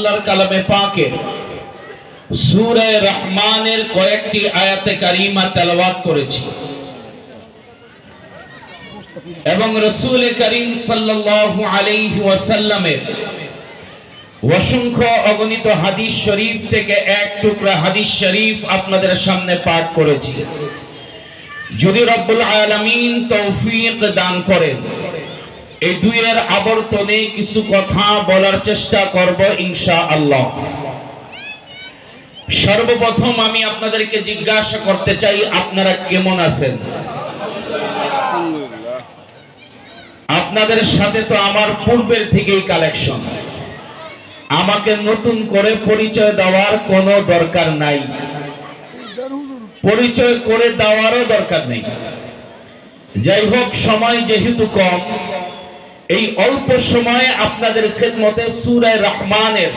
আল্লাহর কালামে পাকে। সূরা রহমানের কয়েকটি আয়াতে কারিমা তেলাওয়াত করেছি। এবং রসুল করিম ওয়াসাল্লামের অসংখ্য অগণিত হাদিস শরীফ থেকে এক টুকরা হাদিস শরীফ আপনাদের সামনে পাঠ করেছি। যদি রব্বুল আলামিন তৌফিক দান করেন এই দুইয়ের আবর্তনে কিছু কথা বলার চেষ্টা করব ইনশা আল্লাহ সর্বপ্রথম আমি আপনাদেরকে জিজ্ঞাসা করতে চাই আপনারা কেমন আছেন? আপনাদের সাথে তো আমার পূর্বের থেকেই কালেকশন। আমাকে নতুন করে পরিচয় দেওয়ার কোনো দরকার নাই। পরিচয় করে দেওয়ারও দরকার নেই। যাই হোক সময় যেহেতু কম এই অল্প সময়ে আপনাদের খেদমতে সুরায় রহমানের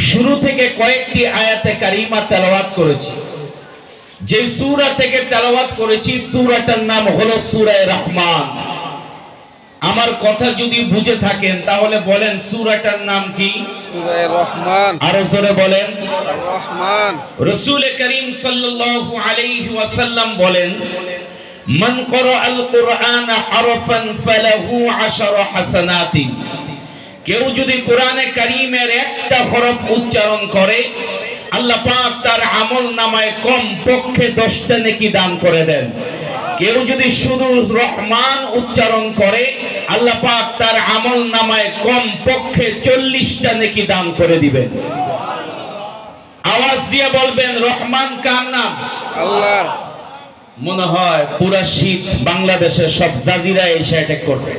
শুরু থেকে কয়েকটি আয়াতে কারিমা তেলাওয়াত করেছি। যে সূরা থেকে তেলাওয়াত করেছি সূরাটার নাম হলো সূরায় রহমান। আমার কথা যদি বুঝে থাকেন তাহলে বলেন সূরাটার নাম কি? সূরা রহমান। আরও জোরে বলেন। রহমান। রসুল করিম সাল্লাল্লাহু আলাইহি ওয়াসাল্লাম বলেন মান ক্বারাআল কুরআন হারফান ফালাহু আশারু কেউ যদি কোরআনে কারীমের একটা হরফ উচ্চারণ করে, আল্লাহ পাক তার আমল নামায় কম পক্ষে দশটা নেকি দান করে দেন। কেউ যদি শুধু রহমান উচ্চারণ করে, আল্লাহ পাক তার আমল নামায় কম পক্ষে চল্লিশটা নেকি দান করে দিবেন। আওয়াজ দিয়ে বলবেন, রহমান কার নাম? আল্লাহর। মনে হয় পুরা শীত বাংলাদেশের সব জাজিরা এসে অ্যাটাক করছে।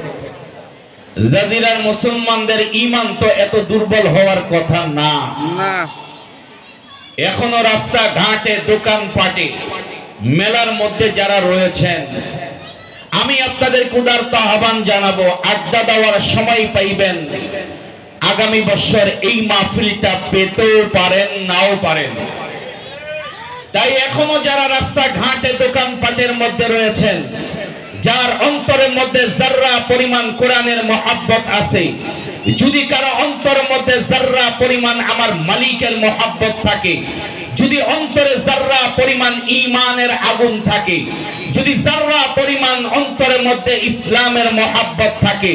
জাজিরার মুসলমানদের ইমান তো এত দুর্বল হওয়ার কথা না। না। এখনও রাস্তা ঘাটে দোকান পাটে মেলার মধ্যে যারা রয়েছেন আমি আপনাদের কুদার্ত আহ্বান জানাব আড্ডা দেওয়ার সময় পাইবেন। আগামী বছর এই মাহফিলটা পেতেও পারেন নাও পারেন। তাই এখনও যারা রাস্তা ঘাটে দোকান পাটের মধ্যে রয়েছেন, যার অন্তরের মধ্যে জাররা পরিমাণ কোরআনের মহাব্বত আছে, যদি কারও অন্তরের মধ্যে জাররা পরিমাণ আমার মালিকের মহাব্বত থাকে, যদি অন্তরে জাররা পরিমাণ ইমানের আগুন থাকে যদি জাররা পরিমাণ অন্তরের মধ্যে ইসলামের মহাব্বত থাকে,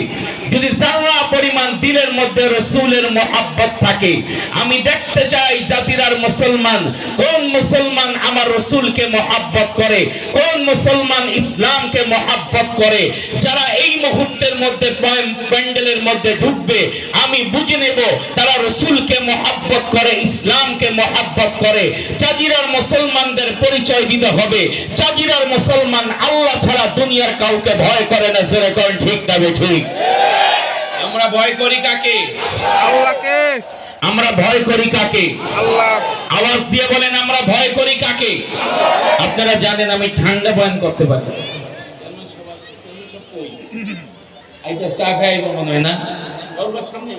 যদি জাররা পরিমাণ দিলের মধ্যে রসুলের মহাব্বত থাকে, আমি দেখতে চাই জাতিরার মুসলমান, কোন মুসলমান আমার রসুলকে মহাব্বত করে, কোন মুসলমান ইসলামকে মহাব্বত করে, যারা এই মুহূর্তের মধ্যে প্যান্ডেলের মধ্যে ঢুকবে, আমি বুঝে নেব তারা রসুলকে মহাব্বত করে, ইসলামকে মহাব্বত করে। জাজিরার মুসলমানদের পরিচয় দিতে হবে। জাজিরার মুসলমান আল্লাহ ছাড়া দুনিয়ার কাউকে ভয় করে না করেন ঠিক না ঠিক। আমরা ভয় করি কাকে? আল্লাহকে। আমরা ভয় করি কাকে? আল্লাহ। আওয়াজ দিয়ে বলেন আমরা ভয় করি কাকে? আপনারা জানেন আমি ঠান্ডা বয়ান করতে পারি এইটা চা খাইব মনে হয় না? সামনে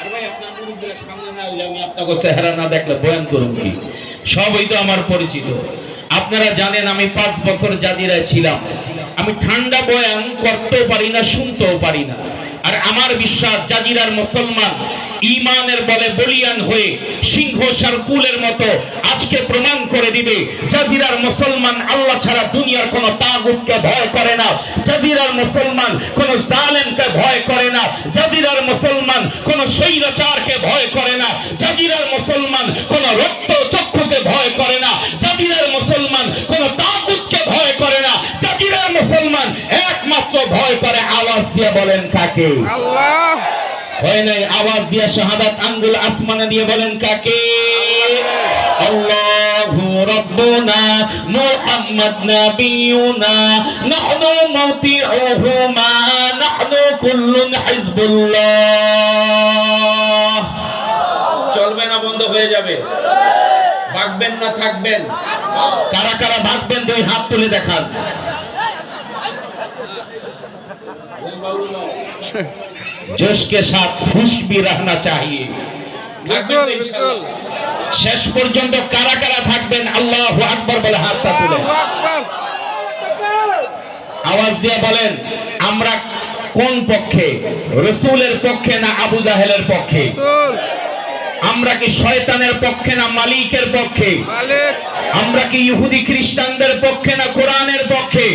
আর ভাই আপনার সামনে না হইলে আমি আপনাকে চেহারা না দেখলে বয়ান করুন কি? সবই তো আমার পরিচিত। আপনারা জানেন আমি পাঁচ বছর জাজিরায় ছিলাম। আমি ঠান্ডা বয়ান করতেও পারি না, শুনতেও পারি না। আর আমার বিশ্বাস, জাজিরার মুসলমান ইমানের বলে বলিয়ান হয়ে সিংহ সারকুলের মতো আজকে প্রমাণ করে দিবে, জাজিরার মুসলমান আল্লাহ ছাড়া দুনিয়ার কোন তাগুতকে ভয় করে না। জাজিরার মুসলমান কোন জালেমকে ভয় করে না। জাজিরার মুসলমান কোন স্বৈরাচারকে ভয় করে না। জাজিরার মুসলমান কোন রক্ত চক্ষুকে ভয় করে না। জাজিরার মুসলমান কোন তাগুতকে ভয় করে না। জাজিরার মুসলমান একমাত্র ভয় করে আওয়াজ দিয়ে বলেন কাকে? আল্লাহ। হয় নাই আওয়াজ দিয়ে শাহাদাত আঙ্গুল আসমানে দিয়ে বলেন কাকে? আল্লাহু রাব্বুনা মুহাম্মদ নাবিয়ুনা নাহনু মুতিউহু মা নাহনু কুল্লুন হিজবুল্লাহ। ভাগবেন না থাকবেন কারা কারা ভাগবেন দুই হাত তুলে দেখান जोश के साथ खुश भी रहना चाहिए বিলকুল বিলকুল শেষ পর্যন্ত কারা কারা থাকবেন আল্লাহ আকবর বলে হাতটা তুলে আল্লাহু আকবার আওয়াজ দিয়ে বলেন আমরা কোন পক্ষে রসুলের পক্ষে না আবু জাহেলের পক্ষে রসুল আমরা কি শয়তানের পক্ষে না মালিকের পক্ষে? আমরা কি ইহুদি খ্রিস্টানদের পক্ষে না কোরআনের পক্ষে?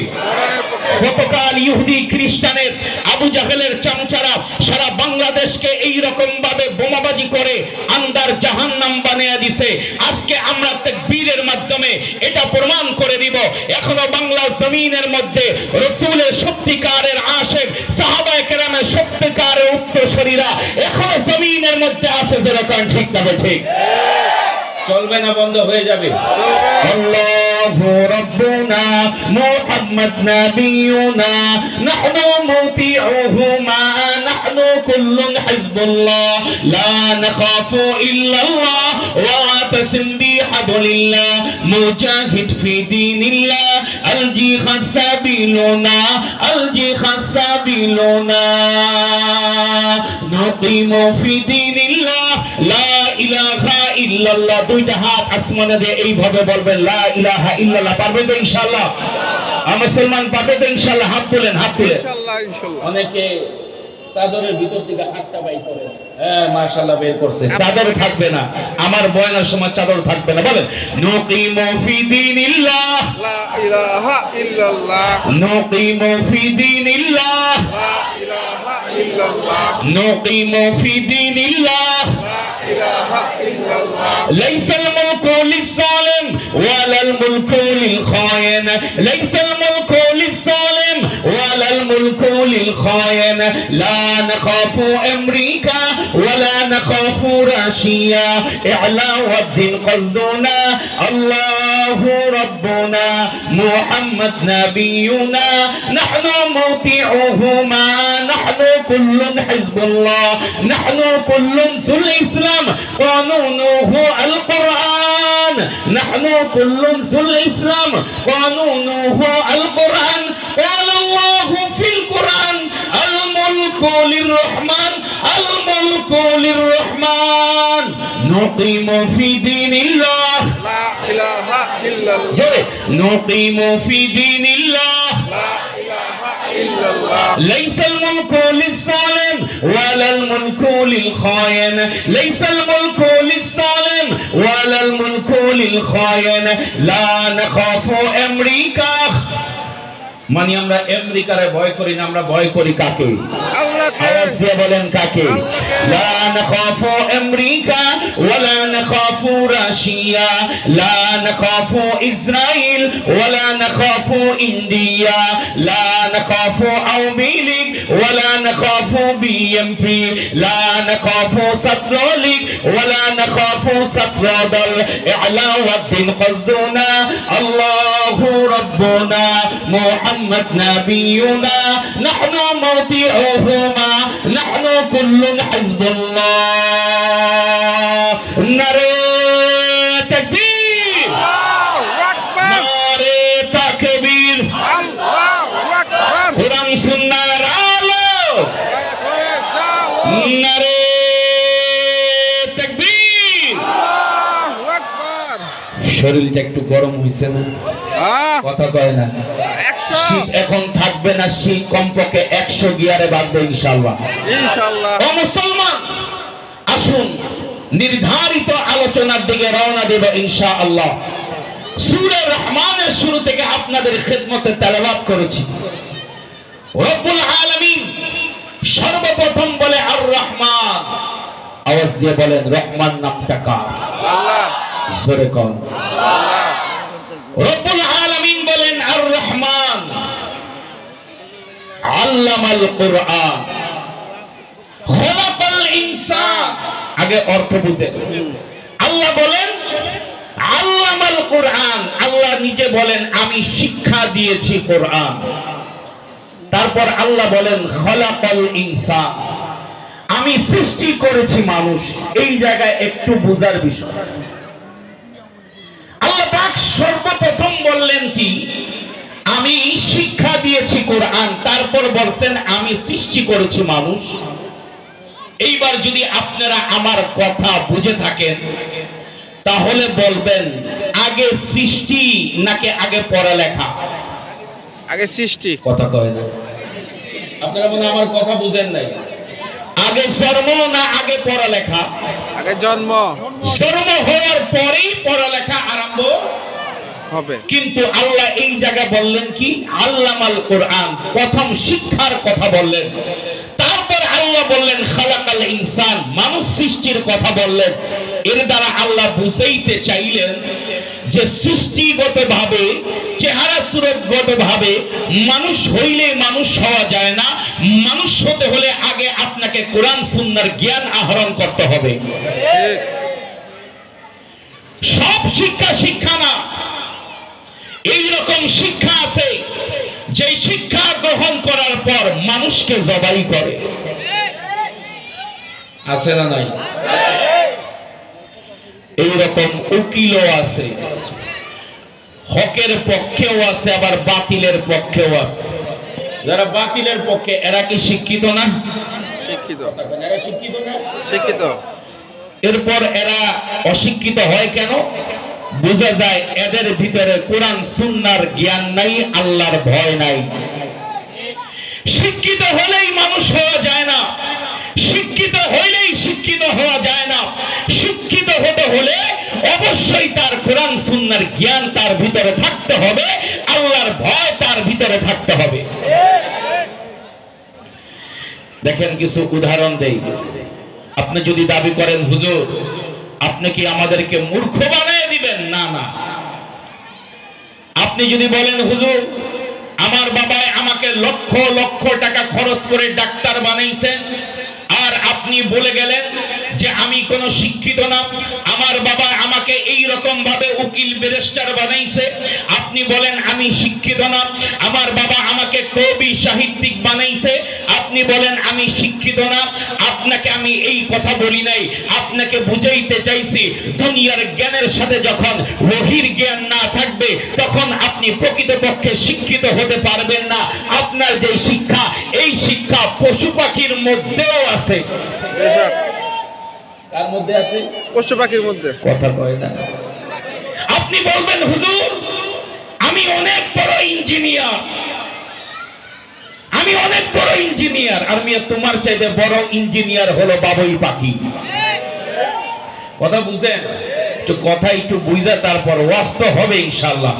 গতকাল ইহুদি খ্রিস্টানের আবু জাহেলের চামচারা সারা বাংলাদেশকে এই রকম ভাবে বোমাবাজি করে আন্দার জাহান নাম বানিয়ে দিছে। আজকে আমরা বীরের মাধ্যমে এটা প্রমাণ করে দিব। এখনও বাংলা জমিনের মধ্যে রসুলের সত্যিকারের আশেক সাহাবায় কেরামের সত্যিকারের উত্তরসরীরা এখনও জমিনের মধ্যে আছে যেরকম ঠিক তবে ঠিক? চলবে না বন্ধ হয়ে যাবে। আল্লাহ রব্বুনা محمد نبينا نحن مطيعهما نحن كل حزب الله لا نخاف إلا الله واعتصم بحبل الله مجاهد في دين الله الجيخ سبيلنا الجيخ سبيلنا نقيم في دين الله لا إله إلا الله দুইটা হাত আসমানে দিয়ে এইভাবে বলবেন লা ইলাহা ইল্লাল্লাহ পারবেন তো ইনশাআল্লাহ আর মুসলমান পারবে তো ইনশাআল্লাহ হাত তুলেন হাত তুলেন। ইনশাল্লাহ ইনশাল্লাহ। অনেকে চাদরের ভিতর থেকে হাতটা বাই করে। হ্যাঁ মাশাআল্লাহ বের করছে। চাদর থাকবে না। আমার বয়ানের সময় চাদর থাকবে না। বলেন নুকিমু ফি দীনিল্লাহ। লা ইলাহা ইল্লাল্লাহ। নুকিমু ফি দীনিল্লাহ। লা ইলাহা ইল্লাল্লাহ। নুকিমু ফি দীনিল্লাহ। লা ইলাহা ইল্লাল্লাহ ليس الملك للظالم ولا الملك للخائن ليس الملك للظالم ولا الملك للخائن لا نخاف امريكا ولا نخاف روسيا اعلى والدين قصدنا الله ربنا محمد نبينا نحن مطيعهما نحن كل حزب الله نحن كل ذو الاسلام قانونه القرآن نحن كل ذو الإسلام قانونه القرآن قال الله الله في القرآن الملك للرحمن الملك للرحمن. نقيم في دين الله. لا إله إلا الله. نقيم في دين الله. لا إله إلا الله. ليس الملك للظالم ولا الملك للخائن ليس الملك للظالم ولا الملك للخائن لا نخاف أمريكا. মানে আমরা আমেরিকারে ভয় করি না আমরা ভয় করি কাকে? বলেন কাকে। لا نخاف أمريكا ولا نخاف روسيا لا نخاف إسرائيل ولا نخاف إنديا. لا نخاف اوبيليك ولا نخاف بي إم بي. لا نخاف ستروليك ولا نخاف سترادل اعلى والدين قصدنا. الله ربنا محمد نبينا. نحن مطيعهما نحن كل حزب الله. নারে শরীরটা একটু গরম হয়েছে না? কথা কয় না। এখন থাকবে না শীত কমপক্ষে একশো গিয়ারে বাড়বে ইনশাল্লাহ ইনশাল্লাহ মুসলমান! নির্ধারিত আলোচনার দিকে রওনা দেব ইনশাআল্লাহ। সূরা রহমানের শুরু থেকে আপনাদের খেদমতে তেলাওয়াত করেছি। রব্বুল আলামিন সর্বপ্রথম বলে আর রহমান আওয়াজ দিয়ে বলেন রহমান নামটা কার? আল্লাহ। জোরে কন। রব্বুল আলামিন বলেন আর রহমান আল্লামাল কোরআন। খলাকাল ইনসান আগে অর্থ বুঝে। আল্লাহ বলেন, আল্লামাল কোরআন, আল্লাহ নিজে বলেন, আমি শিক্ষা দিয়েছি কোরআন। তারপর আল্লাহ বলেন আমি সৃষ্টি করেছি মানুষ, এই জায়গায় একটু বুঝার বিষয়। আল্লাহ সর্বপ্রথম বললেন কি, আমি শিক্ষা দিয়েছি কোরআন, তারপর বলছেন, আমি সৃষ্টি করেছি মানুষ। এইবার যদি আপনারা আমার কথা বুঝে থাকেন তাহলে বলবেন আগে সৃষ্টি নাকি আগে পড়ালেখা? আগে সৃষ্টি। কথা কয় না। আপনারা মনে আমার কথা বুঝেন নাই। আগে জন্ম না আগে পড়ালেখা? আগে জন্ম। জন্ম হওয়ার পরেই পড়ালেখা আরম্ভ হবে। কিন্তু আল্লাহ এই জায়গা বললেন কি? আল্লামাল কোরআন। প্রথম শিক্ষার কথা বললেন। আল্লাহ বললেন, খালাকাল ইনসান। মানুষ সৃষ্টির কথা বললেন। এর দ্বারা আল্লাহ বুঝাইতে চাইলেন যে সৃষ্টিগত ভাবে চেহারা সুরতগত ভাবে মানুষ হইলে মানুষ হওয়া যায় না। মানুষ হতে হলে আগে আপনাকে কোরআন, সুন্নার জ্ঞান আহরণ করতে হবে। সব শিক্ষা শিক্ষা না। এই রকম শিক্ষা আছে যে শিক্ষা গ্রহণ করার পর মানুষকে জবাই করে। আছে না নাই? এই রকম উকিলও আছে। হকের পক্ষেও আছে আবার বাতিলের পক্ষেও আছে। যারা বাতিলের পক্ষে এরা কি শিক্ষিত না? শিক্ষিত। এরা শিক্ষিত না? শিক্ষিত। এরপর এরা অশিক্ষিত হয় কেন? বোঝা যায় এদের ভিতরে কোরআন সুন্নার জ্ঞান নাই আল্লাহর ভয় নাই। শিক্ষিত হলেই মানুষ হওয়া সুন্নার জ্ঞান তার ভিতরে থাকতে হবে, আল্লাহর ভয় তার ভিতরে থাকতে হবে। দেখেন কিছু উদাহরণ দেই। আপনি যদি দাবি করেন, হুজুর, আপনি কি আমাদেরকে মূর্খ বানিয়ে দিবেন? না না। আপনি যদি বলেন, হুজুর, আমার বাবায় আমাকে লক্ষ লক্ষ টাকা খরচ করে ডাক্তার বানাইছেন আর আপনি বলে গেলেন যে আমি কোনো শিক্ষিত না, আমার বাবা আমাকে এই রকম ভাবে উকিল, ব্যারিস্টার বানাইছে। আপনি বলেন, আমি শিক্ষিত না, আমার বাবা আমাকে কবি, সাহিত্যিক বানাইছে। আপনি বলেন, আমি শিক্ষিত না, আপনাকে আমি এই কথা বলি নাই, আপনাকে বুঝাইতে চাইছি, দুনিয়ার জ্ঞানের সাথে যখন ওহির জ্ঞান না থাকবে, তখন আপনি প্রকৃতপক্ষে শিক্ষিত হতে পারবেন না। আপনার যে শিক্ষা, এই শিক্ষা পশু পাখির মধ্যেও আছে। তার মধ্যে আছে? পশু পাখির মধ্যে। কথা কয় না। আপনি বলবেন হুজুর আমি অনেক বড় ইঞ্জিনিয়ার। আমি অনেক বড় ইঞ্জিনিয়ার। আর মিয়া তোমার চাইতে বড় ইঞ্জিনিয়ার হলো বাবুই পাখি। কথা বুঝেন? একটু কথা একটু বুঝা তারপর ওয়াস্ত হবে ইনশাল্লাহ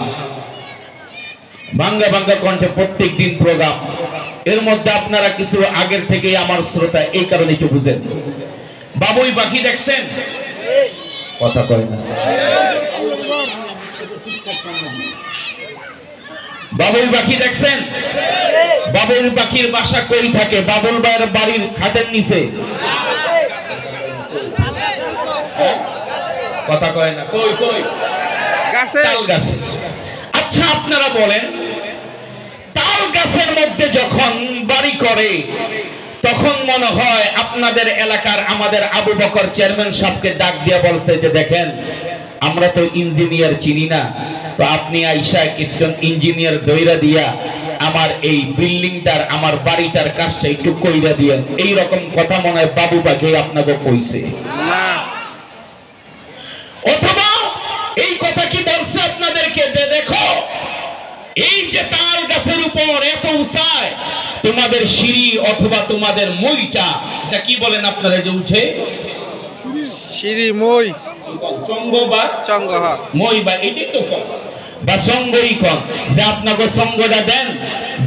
বাংলা বাংলা কণ্ঠে প্রত্যেক দিন প্রোগ্রাম। এর মধ্যে আপনারা কিছু আগের থেকে আমার শ্রোতা এই কারণে একটু বুঝেন। বাবুই পাখি দেখছেন? কথা কয় না। বাবুই পাখি দেখছেন? বাবুল পাখির বাসা কই থাকে? বাবুল ভাইয়ের বাড়ির খাটের নিচে। হ্যাঁ? কথা কয় না। কই কই? গাছে। তাল গাছে। আচ্ছা আপনারা বলেন তাল গাছের মধ্যে যখন বাড়ি করে তখন মনে হয় আপনাদের এলাকার আমাদের আবু বকর চেয়ারম্যান সাহেবকে ডাক দিয়া বলছে যে দেখেন, আমরা তো ইঞ্জিনিয়ার চিনি না, তো আপনি আইসা কীর্তন ইঞ্জিনিয়ার দইরা দিয়া আমার এই বিল্ডিংটার, আমার বাড়িটার কাজটা একটু কইরা দিয়েন। এই রকম কথা মনে হয় বাবু পাখি আপনাকে কইছে। অথবা এই কথা কি বলছে আপনাদেরকে? দেখো, এই যে তাল গাছের উপর এত উঁচায় তোমাদের সিঁড়ি অথবা তোমাদের মইটা এটা কি বলেন আপনারা যে উঠে? সিঁড়ি মই। চঙ্গ বা চঙ্গ মই বা এটাই তো কম। বা সঙ্গই কম। যে আপনাকে সঙ্গটা দেন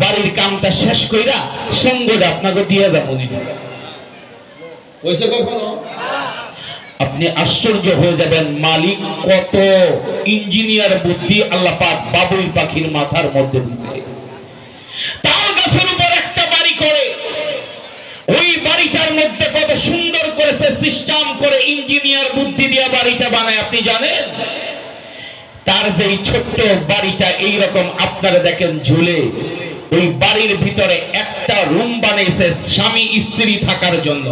বাড়ির কামটা শেষ কইরা সঙ্গটা আপনাকে দিয়ে যাব হয়েছে কখনো? আপনি আশ্চর্য হয়ে যাবেন মালিক কত ইঞ্জিনিয়ার বুদ্ধি আল্লাহ পাক বাবুই পাখির মাথার মধ্যে দিছে। ওই বাড়িটার মধ্যে কত সুন্দর করেছে সিস্টেম করে ইঞ্জিনিয়ার বুদ্ধি দিয়ে বাড়িটা বানায়, আপনি জানেন? তার যে ছোট্ট বাড়িটা এই রকম আপনারা দেখেন ঝুলে, ওই বাড়ির ভিতরে একটা রুম বানাইছে স্বামী স্ত্রী থাকার জন্য।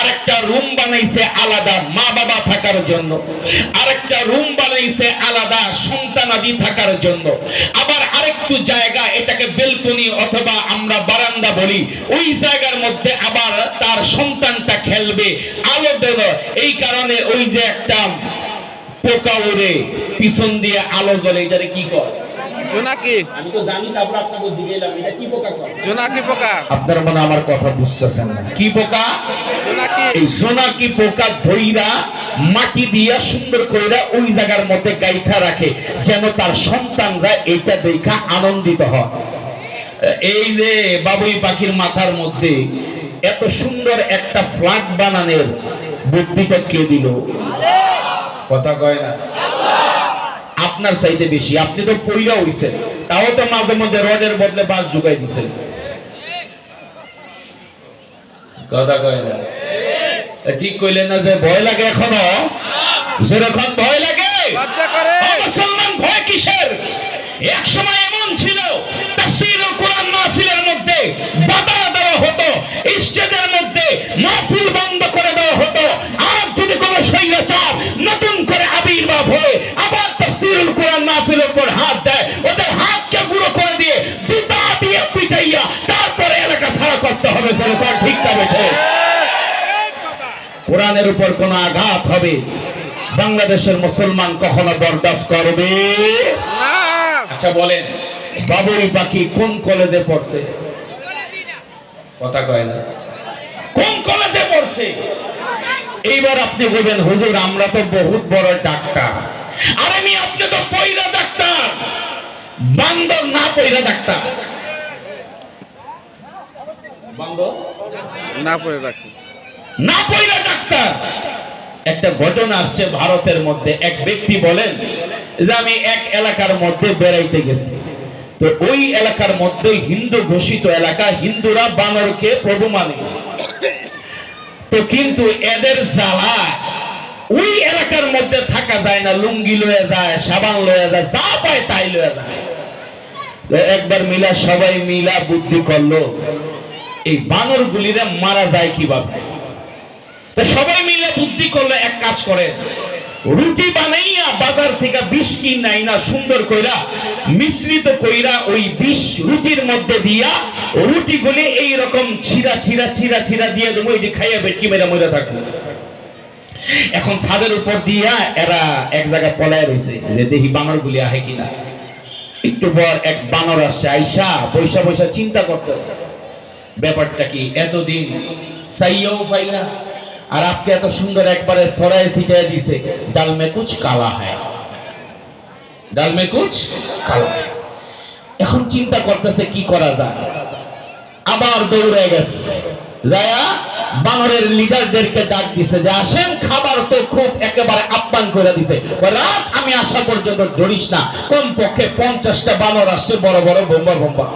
আরেকটা রুম বানাইছে আলাদা মা বাবা থাকার জন্য। আরেকটা রুম বানাইছে আলাদা সন্তানাদি থাকার জন্য। আবার আরেকটু জায়গা এটাকে বেলকনি অথবা আমরা বারান্দা বলি, ওই জায়গার মধ্যে আবার তার সন্তানটা খেলবে, আলো দেব। এই কারণে ওই যে একটা পোকা উড়ে, পিছন দিয়ে আলো জ্বলে, এটারে কি কর জোনাকি। আমি তো জানি তারপর আপনাকে জিজ্ঞেলাম এটা কি পোকা জোনাকি পোকা। আপনার মনে আমার কথা বুঝতেছেন না। কি পোকা? জোনাকি। এই সোনাকি পোকা ধইরা মাটি দিয়া সুন্দর কইরা ওই জায়গার মধ্যে গাইথা রাখে যেন তার সন্তানরা এটা দেখা আনন্দিত হয়। এই যে বাবুই পাখির মাথার মধ্যে এত সুন্দর একটা ফ্ল্যাগ বানানোর বুদ্ধিটা কে দিল? কথা কয় না। আপনার চাইতে বেশি আপনি তো পইরা হইছেন। তাও তো মাঝে মধ্যে রডের বদলে বাস ঢুকাই দিছেন। কথা কয় না? ঠিক কইলেন না যে ভয় লাগে এখনও? সেরকম ভয় লাগে। ও মুসলমান ভয় কিসের? এক সময় এমন ছিল তাফসীরুল কোরআন মাহফিলের মধ্যে কোরআনের উপর কোন আঘাত হবে? বাংলাদেশের মুসলমান কখনো বরদাস্ত করবে? আচ্ছা বলেন বাবুই পাখি কোন কলেজে পড়ছে? কথা কয় না। কোন কলেজে পড়ছে? এইবার আপনি বলবেন হুজুর আমরা তো বহুত বড় ডাক্তার। আর আমি আপনি তো পয়রা ডাক্তার। বান্দর না পয়রা ডাক্তার। বান্দর? না পড়ে রাখি না পয়লা ডাক্তার। একটা ঘটনা আসছে ভারতের মধ্যে। এক ব্যক্তি বলেন যে আমি এক এলাকার মধ্যে বেড়াইতে গেছি। তো ওই এলাকার মধ্যে হিন্দু ঘোষিত এলাকা, হিন্দুরা বানরকে প্রভু মানে। তো কিন্তু এদের জ্বালা ওই এলাকার মধ্যে থাকা যায় না। লুঙ্গি লয়ে যায়, সাবান লয়ে যায়, যা পায় তাই লয়ে যায়। একবার মিলা সবাই মিলা বুদ্ধি করল, এই বানর গুলিরা মারা যায় কীভাবে? তো সবাই মিলে বুদ্ধি করলে, এক কাজ করে। রুটি বানাইয়া বাজার থেকে বিষ কিনাই না সুন্দর কইরা, মিশ্রিত কইরা ওই বিষ রুটির মধ্যে দিয়া রুটি গুলি এইরকম ছিঁড়া ছিঁড়া ছিঁড়া ছিঁড়া দিয়ে দেবো এটি খাইয়া বেটকি মেরা মরে থাকব। এখন ছাদের উপর দিয়া এরা এক জায়গায় পলায় রয়েছে যে দেখি বানর গুলি আহে কিনা। একটু পর এক বানর আসছে, আইসা পয়সা পয়সা চিন্তা করতেছে। ব্যাপারটা কি? এতদিন সাইয়াও পাই না আর আজকে এত সুন্দর একবারে সরাই ছিটাই দিছে ডাল মে কুছ কালা হ্যায় ডাল মে কুছ কালা এখন চিন্তা করতেছে কি করা যায়। আবার দৌড়ে গেছে। যায়া বানরের লিডারদেরকে ডাক দিছে যে, আসেন, খাবার তো খুব একেবারে আপ্যায়ন করে দিছে। রাত, আমি আসা পর্যন্ত ধরিস না। কম পক্ষে পঞ্চাশটা বানর আসছে, বড় বড়, বোম্বা বোম্বা।